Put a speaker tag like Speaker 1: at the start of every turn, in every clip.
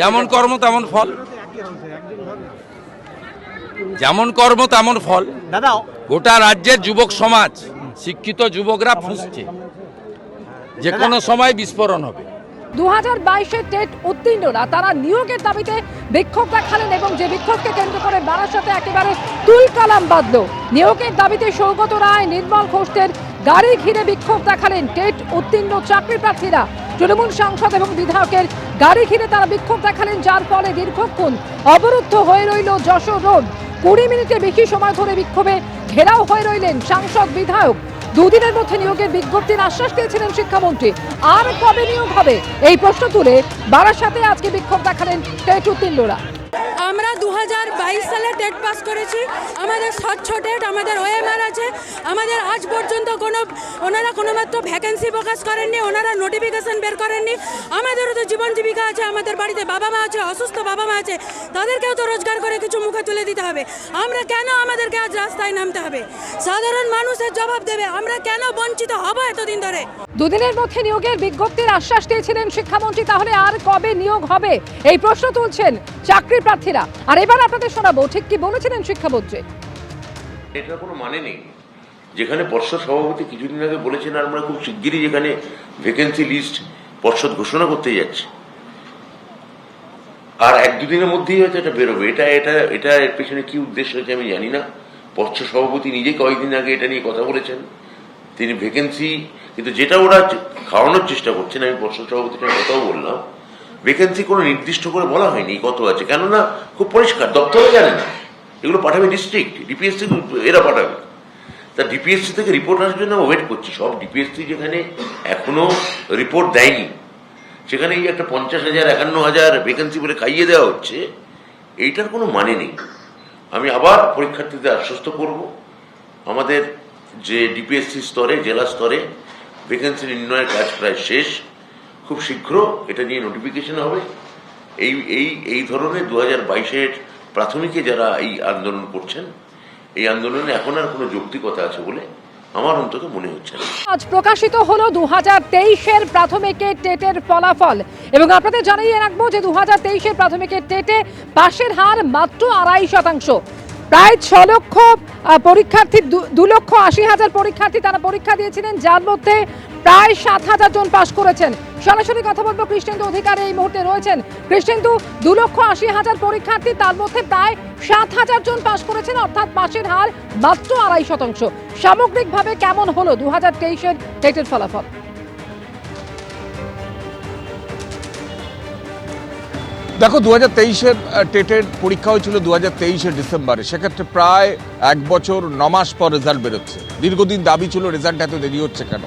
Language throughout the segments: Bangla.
Speaker 1: যেমন কর্ম তেমন ফল। যেমন কর্ম তেমন ফল।
Speaker 2: দাদা
Speaker 1: গোটা রাজ্যের যুবক সমাজ শিক্ষিত যুবকরা ফুঁসছে। যে কোনো সময় বিস্ফোরণ হবে।
Speaker 3: দু হাজার বাইশের টেট উত্তীর্ণরা তারা নিয়োগের দাবিতে বিক্ষোভ দেখালেন এবং যে বিক্ষোভকে কেন্দ্র করে বারাসাতে একেবারে তুলকালাম বাঁধল নিয়োগের দাবিতে সৌগত রায় নির্মল ঘোষদের গাড়ি ঘিরে বিক্ষোভ দেখালেন টেট উত্তীর্ণ চাকরি প্রার্থীরা। তৃণমূল সাংসদ এবং বিধায়কের গাড়ি ঘিরে তারা বিক্ষোভ দেখালেন, যার ফলে দীর্ঘক্ষণ অবরুদ্ধ হয়ে রইল যশোর রোড। কুড়ি মিনিটের বেশি সময় ধরে বিক্ষোভে ঘেরাও হয়ে রইলেন সাংসদ, বিধায়ক। দুদিনের মধ্যে নিয়োগের বিজ্ঞপ্তির আশ্বাস দিয়েছিলেন শিক্ষামন্ত্রী। আর কবে নিয়োগ হবে? এই প্রশ্ন তুলে বারাসাতে আজকে বিক্ষোভ দেখালেন টেট উত্তীর্ণরা।
Speaker 4: আমরা দু হাজার বাইশ সালে টেট পাস করেছি। আমাদের স্বচ্ছ টেট, আমাদের ওএমআর আছে। আমাদের আজ পর্যন্ত কোনো, ওনারা কোনো মাত্র ভ্যাকেন্সি প্রকাশ করেননি, ওনারা নোটিফিকেশন বের করেননি। আমাদেরও তো জীবন জীবিকা আছে, আমাদের বাড়িতে বাবা মা আছে, অসুস্থ বাবা মা আছে। তাদেরকেও তো রোজগার করে কিছু মুখে তুলে দিতে হবে। আমরা কেন আমাদেরকে আজ রাস্তায় নামতে হবে? সাধারণ মানুষের জবাব দেবে, আমরা কেন বঞ্চিত হব এতদিন ধরে?
Speaker 3: দুদিনের মধ্যে নিয়োগের বিজ্ঞপ্তির আশ্বাস দিয়েছিলেন শিক্ষামন্ত্রী, তাহলে আর কবে নিয়োগ হবে? এই প্রশ্ন তুলছেন চাকরি প্রার্থীরা। আর এবার আপনাদের শোনাবো, ঠিক কি বলেছিলেন শিক্ষামন্ত্রী?
Speaker 5: এটার কোনো মানে নেই। যেখানে পর্ষদ সভাপতি কিছুদিন আগে বলেছেন আমরা খুব শিগগিরই যেখানে ভ্যাকেন্সি লিস্ট পর্ষদ ঘোষণা করতে যাচ্ছে। আর এক দুদিনের মধ্যেই হয়তো এটা বেরোবে। এটা এটা এটা এর পেছনে কি উদ্দেশ্য হয়েছে আমি জানি না। পর্ষদ সভাপতি নিজে কয়েকদিন আগে এটা নিয়ে কথা বলেছেন। তিনি ভ্যাকেন্সি কিন্তু যেটা ওরা খাওয়ানোর চেষ্টা করছেন, আমি পর্ষদ সভাপতির সঙ্গে কথাও বললাম ভ্যাকেন্সি কোনো নির্দিষ্ট করে বলা হয়নি কত আছে, কেননা খুব পরিষ্কার দপ্তরে জানে না। এগুলো পাঠাবে ডিস্ট্রিক্ট ডিপিএসসি এরা পাঠাবে। তা ডিপিএসসি থেকে রিপোর্ট আসার জন্য ওয়েট করছি, সব ডিপিএসসি যেখানে এখনও রিপোর্ট দেয়নি, সেখানে এই একটা পঞ্চাশ হাজার, একান্ন হাজার ভ্যাকেন্সি বলে খাইয়ে দেওয়া হচ্ছে, এইটার কোনো মানে নেই। আমি আবার পরীক্ষার্থীদের আশ্বস্ত করব, আমাদের যে ডিপিএসসি স্তরে, জেলা স্তরে ভ্যাকেন্সি নির্ণয়ের কাজ প্রায় শেষ। খুব শীঘ্র এটা নিয়ে নোটিফিকেশন হবে। এই এই এই ধরনের দু হাজার বাইশের প্রাথমিকে যারা এই আন্দোলন করছেন, এই আন্দোলনে এখন আর কোনো যৌক্তিকতা আছে বলে আমার অন্তত মনে হচ্ছে
Speaker 3: আজ প্রকাশিত হলো দু হাজার তেইশের প্রাথমিকের টেটের ফলাফল। এবং আপনাদের জানিয়ে রাখব যে দু হাজার তেইশের প্রাথমিকের টেটে পাশের হার মাত্র আড়াই শতাংশ। প্রায় ছ লক্ষ পরীক্ষার্থী দু লক্ষ আশি হাজার পরীক্ষার্থী তারা পরীক্ষা দিয়েছিলেন, যার মধ্যে প্রায় সাত হাজার জন পাশ করেছেন। সরাসরি কথা বলব, কৃষ্ণেন্দু অধিকার এই মুহূর্তে রয়েছেন। কৃষ্ণেন্দু, দু লক্ষ আশি হাজার পরীক্ষার্থী তার মধ্যে প্রায় সাত হাজার জন পাশ করেছেন, অর্থাৎ পাশের হার মাত্র আড়াই শতাংশ। সামগ্রিকভাবে কেমন হলো দু হাজার তেইশের টেটের ফলাফল?
Speaker 6: দেখো দু হাজার তেইশের টেটের পরীক্ষা হয়েছিল দু হাজার তেইশের ডিসেম্বরে। সেক্ষেত্রে প্রায় এক বছর ন মাস পর রেজাল্ট বেরোচ্ছে। দীর্ঘদিন দাবি ছিল রেজাল্ট এত দেরি হচ্ছে কেন?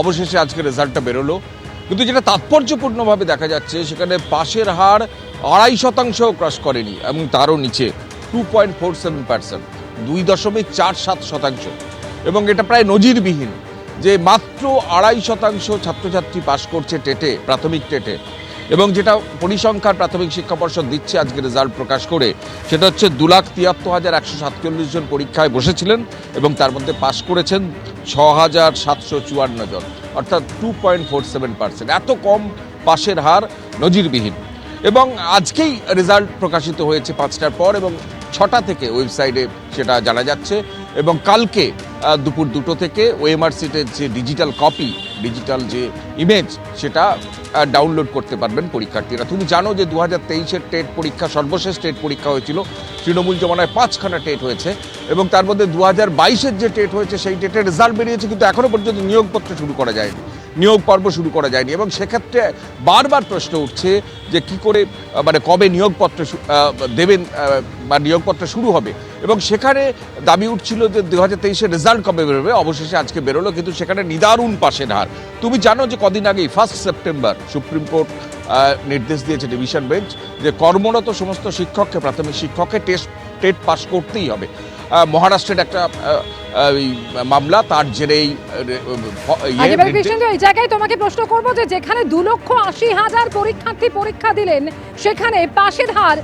Speaker 6: অবশেষে আজকে রেজাল্টটা বেরোলো। কিন্তু যেটা তাৎপর্যপূর্ণভাবে দেখা যাচ্ছে, সেখানে পাশের হার আড়াই শতাংশ ক্রস করেনি এবং তারও নিচে two point four seven percent দুই দশমিক চার সাত শতাংশ। এবং এটা প্রায় নজিরবিহীন যে মাত্র আড়াই শতাংশ ছাত্রছাত্রী পাশ করছে টেটে, প্রাথমিক টেটে। এবং যেটা পরিসংখ্যান প্রাথমিক শিক্ষা পর্ষদ দিচ্ছে, আজকে রেজাল্ট প্রকাশ করে, সেটা হচ্ছে দু লাখ তিয়াত্তর হাজার একশো সাতচল্লিশ জন পরীক্ষায় বসেছিলেন এবং তার মধ্যে পাশ করেছেন ছ হাজার সাতশো চুয়ান্ন জন, অর্থাৎ two point four seven percent এত কম পাশের হার নজিরবিহীন। এবং আজকেই রেজাল্ট প্রকাশিত হয়েছে পাঁচটার পর এবং ছটা থেকে ওয়েবসাইটে সেটা জানা যাচ্ছে এবং কালকে দুপুর দুটো থেকে ওএমআর সিটের যে ডিজিটাল কপি ডিজিটাল যে ইমেজ সেটা ডাউনলোড করতে পারবেন পরীক্ষার্থীরা। তুমি জানো যে দু হাজার তেইশের টেট পরীক্ষা, সর্বশেষ টেট পরীক্ষা হয়েছিল। তৃণমূল জমানায় পাঁচখানা টেট হয়েছে এবং তার মধ্যে দু হাজার বাইশের যে টেট হয়েছে, সেই টেটের রেজাল্ট বেরিয়েছে, কিন্তু এখনও পর্যন্ত নিয়োগপত্র শুরু করা যায়নি। নিয়োগ পর্ব শুরু করা যায়নি এবং সেক্ষেত্রে বারবার প্রশ্ন উঠছে যে কি করে মানে কবে নিয়োগপত্র দেবেন বা নিয়োগপত্র শুরু হবে। এবং সেখানে দাবি উঠছিল যে দু হাজার তেইশের রেজাল্ট কবে বেরোবে? অবশেষে আজকে বেরোলো, কিন্তু সেখানে নিদারুণ পাশের হার। তুমি জানো যে কদিন আগেই ফার্স্ট সেপ্টেম্বর সুপ্রিম কোর্ট নির্দেশ দিয়েছে ডিভিশন বেঞ্চ যে কর্মরত সমস্ত শিক্ষককে, প্রাথমিক শিক্ষককে টেস্ট টেট পাস করতেই হবে। মহারাষ্ট্রের একটা মামলা তার জেরেই আহ, ইয়ে
Speaker 3: এই জায়গায় তোমাকে প্রশ্ন করব যে যেখানে দু লক্ষ আশি হাজার পরীক্ষার্থী পরীক্ষা দিলেন সেখানে পাশের হার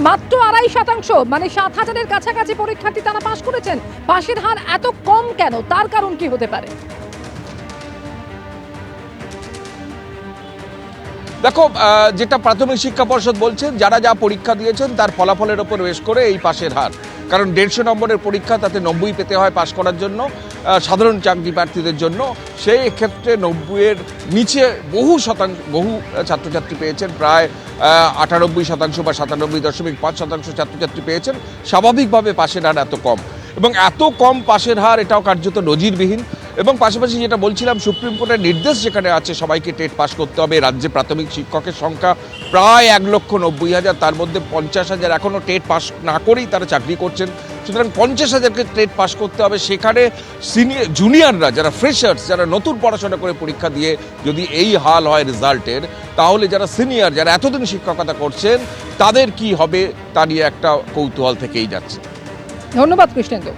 Speaker 3: মাত্র আড়াই শতাংশ মানে সাত হাজারের কাছাকাছি পরীক্ষার্থী তারা পাশ করেছেন। পাশের হার এত কম কেন? তার কারণ কি হতে পারে?
Speaker 6: দেখো যেটা প্রাথমিক শিক্ষা পর্ষদ বলছেন যারা যা পরীক্ষা দিয়েছেন তার ফলাফলের ওপর বেশ করে এই পাশের হার। কারণ দেড়শো নম্বরের পরীক্ষা তাতে নব্বই পেতে হয় পাশ করার জন্য সাধারণ চাকরি প্রার্থীদের জন্য। সেই ক্ষেত্রে নব্বইয়ের নিচে বহু শতাংশ, বহু ছাত্রছাত্রী পেয়েছেন, প্রায় আটানব্বই শতাংশ বা সাতানব্বই দশমিক পাঁচ শতাংশ ছাত্রছাত্রী পেয়েছেন। স্বাভাবিকভাবে পাশের হার এত কম। এবং এত কম পাশের হার এটাও কার্যত নজিরবিহীন। এবং পাশাপাশি যেটা বলছিলাম, সুপ্রিম কোর্টের নির্দেশ যেখানে আছে, সবাইকে টেট পাস করতে হবে। রাজ্যে প্রাথমিক শিক্ষকের সংখ্যা প্রায় এক লক্ষ নব্বই হাজার, তার মধ্যে পঞ্চাশ হাজার এখনও টেট পাস না করেই তারা চাকরি করছেন। সুতরাং পঞ্চাশ হাজারকে টেট পাস করতে হবে। সেখানে সিনিয়র, জুনিয়ররা যারা ফ্রেশার্স, যারা নতুন পড়াশোনা করে পরীক্ষা দিয়ে যদি এই হাল হয় রেজাল্টের, তাহলে যারা সিনিয়র, যারা এতদিন শিক্ষকতা করছেন, তাদের কি হবে তা নিয়ে একটা কৌতূহল থেকেই যাচ্ছে।
Speaker 3: ধন্যবাদ কৃষ্ণেন্দু।